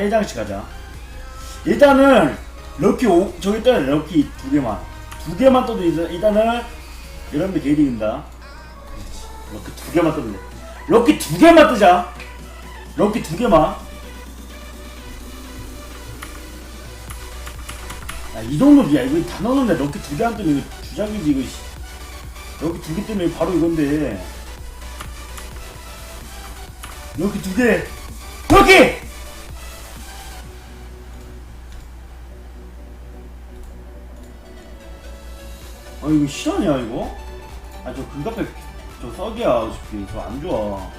세 장씩 가자. 일단은 럭키 오, 저기 일단 럭키 두 개만 두 개만 떠도 일단, 일단은 여러분들 개이득입니다. 럭키 두 개만 뜨면 돼. 럭키 두 개만 뜨자. 럭키 두 개만. 야, 이 정도 야 이거 다 넣었는데 럭키 두 개 안 뜨면 이거 주작이지 이거. 씨. 럭키 두 개 뜨면 바로 이건데. 럭키 두 개. 럭키. 이거 실화냐 이거? 아 저 금갑백 저 썩이야 어차피. 저 안 좋아.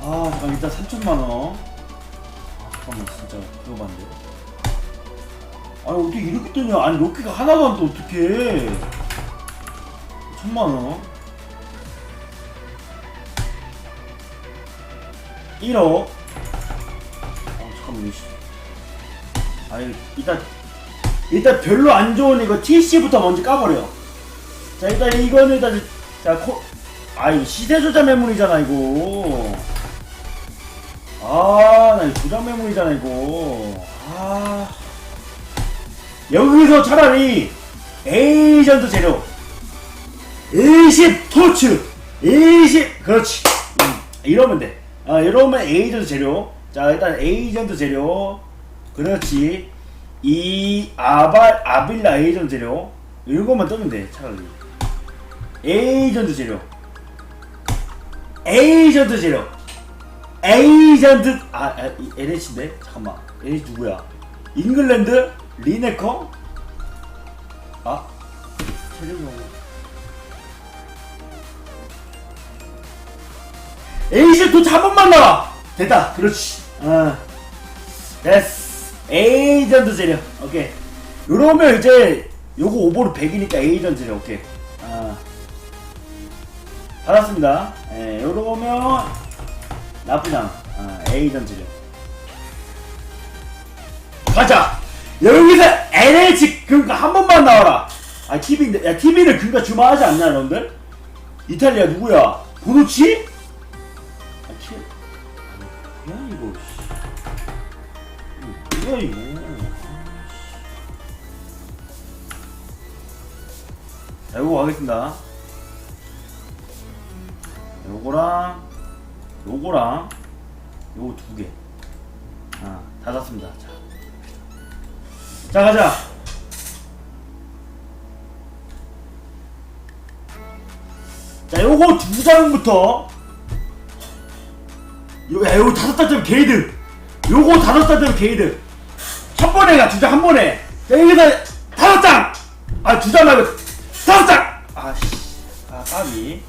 아 잠깐 일단 3천만원. 아 잠깐만 진짜 그거 봤는데. 아니 어떻게 이렇게 뜨냐? 아니 로키가 하나도 안떠 어떡해. 천만원. 1억. 어 잠깐만 이거 씨. 아니 일단 일단 별로 안 좋은 이거 TC부터 먼저 까버려. 자 일단 이거는 일단 자 코, 아 시세 조작 매물이잖아 이거. 아 나 이거 조작 매물이잖아 이거. 아 여기서 차라리 에이전트 재료 20 토츠 20 그렇지 음, 이러면 돼. 아 이러면 에이전트 재료. 자 일단 에이전트 재료 그렇지. 이 아발 아빌라 에이전트 재료 이거만 뜨면 돼 차라리. 에이전트 재료. 에이전트 재료. 에이전트 아, 아 이- LH인데? 잠깐만. LH 누구야? 잉글랜드? 리네커? 아? 체력이 에이전트 도한 번만 나와 됐다. 그렇지. 어. 됐어 에이전트 재료. 오케이. 요러면 이제 요거 오버로 100이니까 에이전트 재료. 오케이. 아. 받았습니다. 예 요러면 나쁘지 않아. 아, 에이전트 재료. 가자! 여기서 LH 그러니까 한 번만 나와라. 아 TV인데 야 TV를 그니까 주말하지 않냐 여러분들? 이탈리아 누구야? 보누치? 자 요거 가겠습니다. 요거랑 요거랑 요거 두 개. 아, 다 샀습니다. 자, 자 가자! 자 요거 두 장부터. 요, 야, 요거 다섯 장짜리 게이드. 요거 다섯 장짜리 게이드. 한 번에 가, 두 장 한 번에. 자, 여기서 다섯 장! 아, 두 장 말고 다섯 장! 아, 씨. 아, 까비.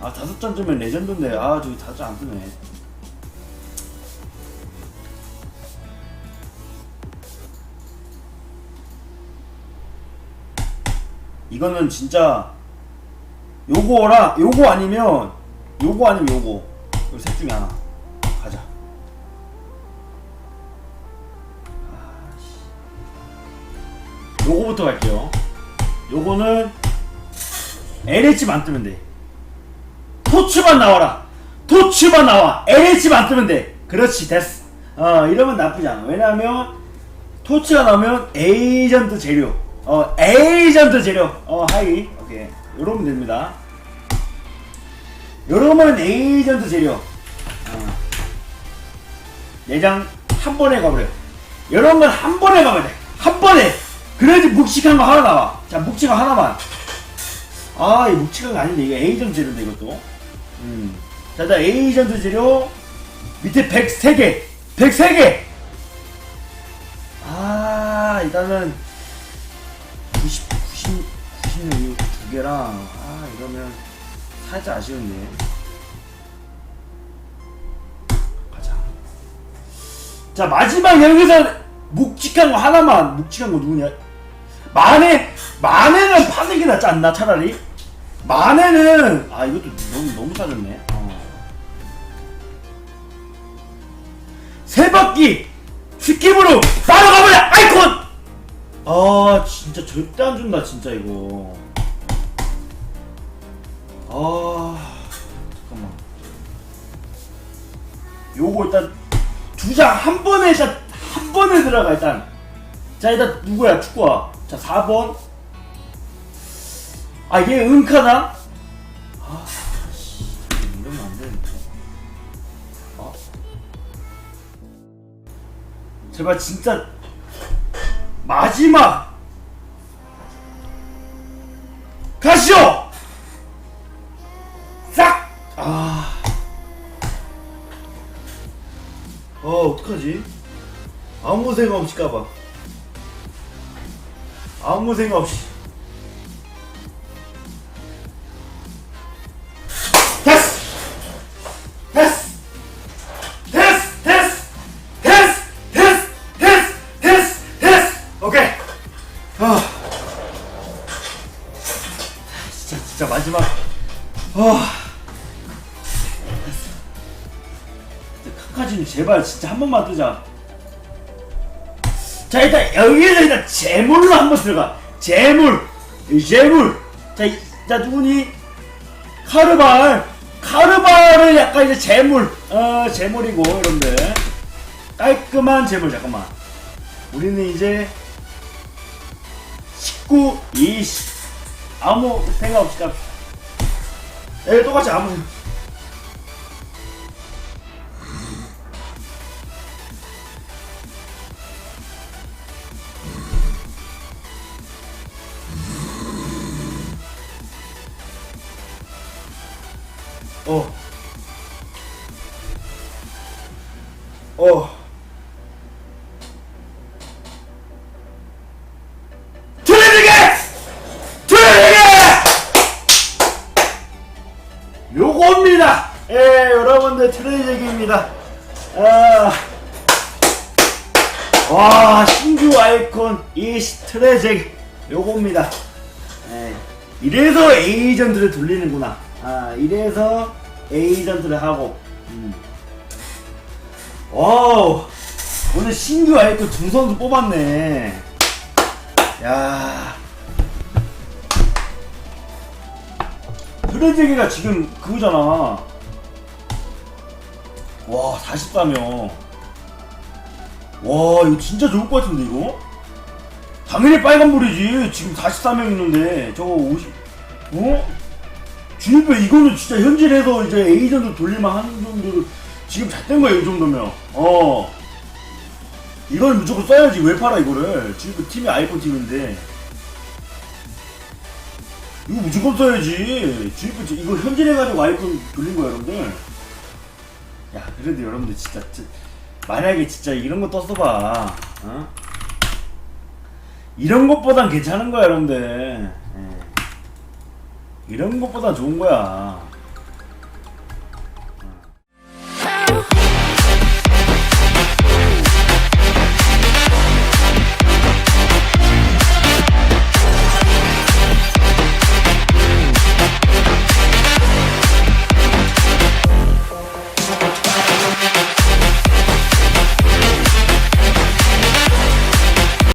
아, 다섯 장 주면 레전드인데. 아, 저기 다섯 장안 뜨네. 이거는 진짜 요거랑 요거 아니면 요거 아니면 요거. 요 셋 중에 하나. 가자. 요거부터 갈게요. 요거는 LH만 뜨면 돼. 토츠만 나와라. 토츠만 나와. LH만 뜨면 돼. 그렇지, 됐어. 어, 이러면 나쁘지 않아. 왜냐하면 토츠가 나오면 에이전트 재료. 어, 에이전트 재료. 어, 하이. 오케이. 요러면 됩니다. 요러면 에이전트 재료. 어. 내장 한 번에 가버려. 이런 건 한 번에 가면 돼. 한 번에. 그래야지 묵직한 거 하나 나와. 자, 거 하나만. 아, 이거 아닌데. 이거 에이전트 재료인데, 이것도. 음. 자, 자, 에이전트 재료. 밑에 103개. 103개! 아, 일단은. 90, 90, 90년 두 개랑. 아, 이러면 살짝 아쉬운데. 가자. 자 마지막 여기서 묵직한 거 하나만 묵직한 거 누구냐? 만에 만에는 파는 게 낫지 않나 차라리? 만에는 아 이것도 너무 너무 싸졌네. 어. 세 바퀴 스킵으로 날아가버려 아이콘. 아 진짜 절대 안 준다 진짜 이거. 아 잠깐만. 요거 일단 두 장 한 번에 일단 한 번에 들어가 일단 자 일단 누구야 축구야 자 4번 아 얘 은카나 아 씨, 이러면 안 되는데 어? 제발 진짜 마지막 가시오 싹! 아. 어, 어떡하지? 아무 생각 없이 까봐. 아무 생각 없이. 됐어! 됐어! 됐어! 됐어! 됐어! 됐어! 됐어! 됐어! 됐어! 오케이. 아. 진짜, 진짜 마지막. 아. 카카지님 제발 진짜 한 번만 뜨자. 자 일단 여기서 일단 재물로 한번 들어가. 재물, 이 재물. 자, 이- 자 누구니? 카르발. 카르발은 약간 이제 재물. 어 재물이고 여러분들 깔끔한 재물 잠깐만. 우리는 이제 19, 20 아무 생각 없이 갑시다. 예, 똑같이 아무 생각. 어. 어. 요겁니다. 예, 여러분들 트레이닝입니다. 아. 와, 신규 아이콘 이 스트레잭 요겁니다. 예, 이래서 에이전트를 돌리는구나. 아, 이래서 에이전트를 하고. 음. 와우, 오늘 신규 아이콘 두 선수 뽑았네. 야. 트레잭이가 지금 그거잖아. 와, 44명. 와, 이거 진짜 좋을 것 같은데, 이거? 당연히 빨간불이지. 지금 44명 있는데, 저거 50, 어? 주니페 이거는 진짜 현질해서 이제 에이전트 돌릴만 하는 정도로 지금 잘 된 거야, 이 정도면. 어. 이걸 무조건 써야지. 왜 팔아, 이거를. 지금 팀이 아이폰 팀인데. 이거 무조건 써야지. 주니페 이거 현질해가지고 아이폰 돌린 거야, 여러분들. 야, 그래도 여러분들 진짜, 진짜 만약에 진짜 이런 거 떴어봐, 어? 이런 것보단 괜찮은 거야, 여러분들. 예. 이런 것보다 좋은 거야.